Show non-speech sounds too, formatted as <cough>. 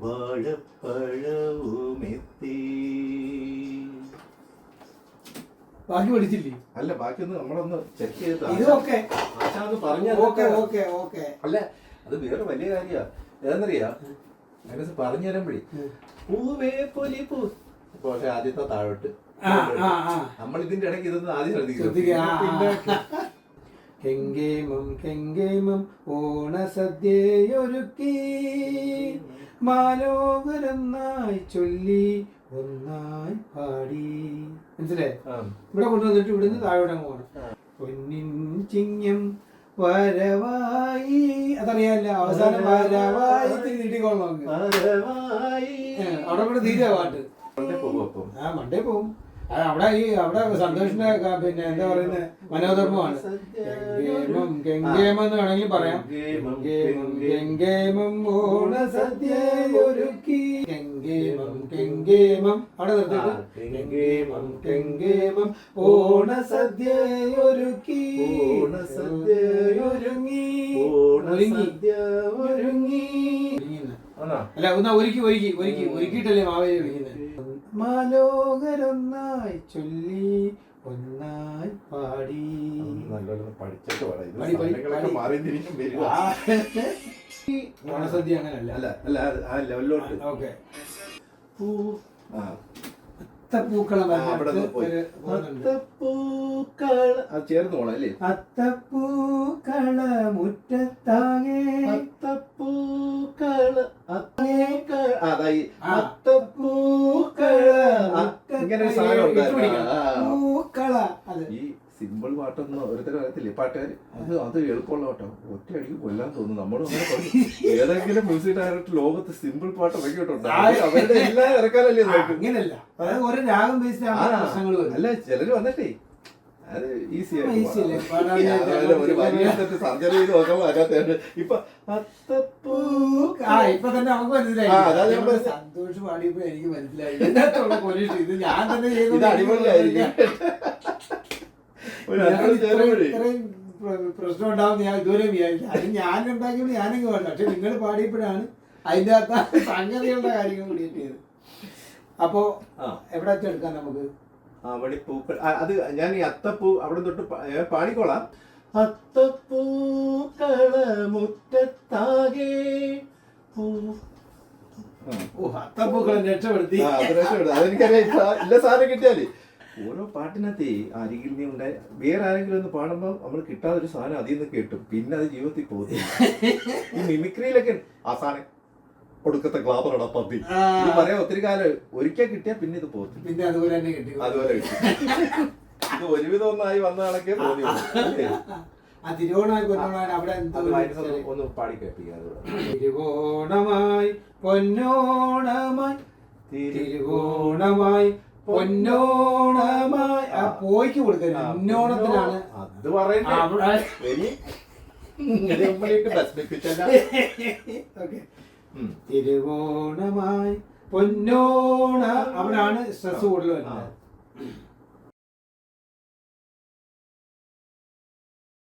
വാഴപ്പഴവുമെത്തി. ബാക്കി പഠിച്ചില്ലേ? അല്ല ബാക്കിയൊന്ന് നമ്മളൊന്ന് ചെക്ക് ചെയ്തിട്ട് ഇത് ഓക്കെ ഓക്കെ ഓക്കെ ഓക്കെ. അല്ല അത് വേറെ വലിയ കാര്യാ. ഏതെന്നറിയാ? മനസ്സ് പറഞ്ഞു തരുമ്പഴേ. പൂവേ പൊലി പൂ. പക്ഷെ ആദ്യത്തെ താഴോട്ട്. ആ ആ ആ. നമ്മൾ ഇതിന്റെ ഇടയ്ക്ക് ഇതൊന്നും ആദ്യം ശ്രദ്ധിക്കും. കെങ്കേമം കെങ്കേമം ഓണസദ്യയൊരുക്കി. മാലോകരൊന്നായി ചൊല്ലി ഒന്നായി പാടി. മനസ്സിലായി? ഇവിടെ കൊണ്ടുവന്നിട്ട് ഇവിടുന്ന് താഴോട്ട് അങ്ങ് പോകണം. പൊന്നിൻ ചിങ്ങം വരവായി. അതറിയാല്ല അവസാനം വരവായി നീട്ടിക്കോളാം. അവിടെ കൂടെ തീരുക പാട്ട്. മണ്ടേ പോകും ആ മണ്ടേ അത് അവിടെ ഈ അവിടെ സന്തോഷിന്റെ പിന്നെ എന്താ പറയുന്നത് മനോധർമ്മമാണ്. ഗംഗേമം എന്ന് വേണമെങ്കിൽ പറയാം. ഗംഗേമം, ഗംഗേമം ഓണസദ്യയൊരുക്കി ഗംഗേമം ഗംഗേമം. അവിടെ നിർത്തിയിട്ട് ആ, ഗംഗേമം, ഗംഗേമം ഓണസദ്യയൊരുക്കി ഓണസദ്യയൊരുങ്ങി. ഓണ ഓണസദ്യ ഒരുങ്ങി. ഒരുങ്ങിന്ന്. അല്ല ഒന്ന് ഒരുക്കി ഒരുക്കി ഒരുക്കി. ഒരുക്കിയിട്ടല്ലേ മാവേലി വിളിക്കുന്നത്? മാലോകരൊന്നായി ചൊല്ലി ഒന്നായി പാടി. നല്ലോണം പഠിച്ചിട്ട് വരിക. ഓണസദ്യ അങ്ങനല്ല. അല്ല അല്ല ആ ലെവലിലോട്ട്. ഓക്കെ. പൂ ചേർന്ന് പോണം അല്ലേ? അത്തപ്പൂക്കള മുറ്റത്താകെ അത്തപ്പൂക്കള അത്തപ്പൂക്കൾ ആ, ഇങ്ങനെ ഒരു സാധനം. ഉണ്ടായിരുന്നു. ഈ സിമ്പിൾ പാട്ടൊന്നും ഓരോരുത്തരും അറിയത്തില്ലേ. പാട്ടുകാർ അത് അത്. എളുപ്പമുള്ള പാട്ടോ. ഒറ്റ അടിക്ക് കൊല്ലാൻ തോന്നുന്നു. നമ്മളും അങ്ങനെ പറഞ്ഞു ഏതെങ്കിലും മ്യൂസിക് ഡയറക്ടർ ലോകത്ത് സിമ്പിൾ പാട്ട് ഇറക്കിയിട്ടുണ്ട്. അവരുടെ എല്ലാം ഇറക്കാനല്ലേ നോക്കും അങ്ങനല്ല രാഗം ബേസ്ഡ് അല്ല ചിലര് വന്നിട്ടേ അത് ഈസി Easy അല്ലേ? പാടാൻ <laughs> ഒരു വലിയ സർജറി ചെയ്ത് നോക്കുമ്പോ അതിനകത്ത് ഇപ്പൊ അത്തപ്പൂ ആ ഇപ്പൊ തന്നെ നമുക്ക് മനസ്സിലായി. ആ, ഞാൻ പറഞ്ഞത്. സന്തോഷ് പാടിയപ്പോ എനിക്ക് മനസ്സിലായി. ഇത് ഞാൻ തന്നെ ചെയ്തു അടിപൊളിയായിരിക്കും. പ്രശ്നം ഉണ്ടാവും ഞാൻ ഇതുവരെ വിചാരിച്ചു അത് ഞാൻ ഉണ്ടാക്കിയത് ഞാനങ്ങ് വേണ്ട പക്ഷെ നിങ്ങൾ പാടിയപ്പോഴാണ് അതിന്റെ അകത്ത് സംഗതികളുടെ കാര്യങ്ങൾ കൂടി ചെയ്ത് അപ്പോ എവിടെ വെച്ചെടുക്കാം നമുക്ക്? അവിടെ പൂക്കൾ ആ, അത് ഞാൻ ഈ അത്തപ്പൂ അവിടെ തൊട്ട് പാടിക്കോളാം. അത്തപ്പൂക്കള മുറ്റത്താകെ രക്ഷപ്പെടുത്തി. അതെനിക്കറിയാം. ഇല്ല സാധനം കിട്ടിയാലേ. ഓരോ പാട്ടിനകത്ത് അരികിൽ നീ ഉണ്ടായി വേറെ ആരെങ്കിലും ഒന്ന് പാടുമ്പോൾ നമ്മൾ കിട്ടാതെ ഒരു സാധനം അതിൽ നിന്ന് കേട്ടു. പിന്നെ അത് ജീവിതത്തിൽ പോകുന്നു ഈ മിമിക്രിയിലൊക്കെ ആ സാധനം ഒടുക്കത്തെ ഗ്ലാബറടാ പന്തി. ഇത് പറയാൻ ഒത്തിരി കാലം ഒരിക്കൽ കിട്ടിയാൽ പിന്നെ ഇത് പോകും പിന്നെ അതുപോലെ തന്നെ കിട്ടി. അതുപോലെ കിട്ടി. ഇത് ഒരുവിധം ഒന്നായി വന്ന കണക്കേ തോന്നി? ആ തിരുവോണമായി പൊന്നോണമായി അവിടെ ഒന്ന് പാടി. തിരുവോണമായി പൊന്നോണമായി. തിരുവോണമായി പൊന്നോണമായി. ആ പോയിക്ക് കൊടുക്കരുത്. പൊന്നോണത്തിനാണ്. അത് പറയണ്ടേ? <laughs> തിരുവോണമായി പൊന്നോണ. അവിടാണ് സ്ട്രെസ് കൂടുതൽ വരുന്നത്.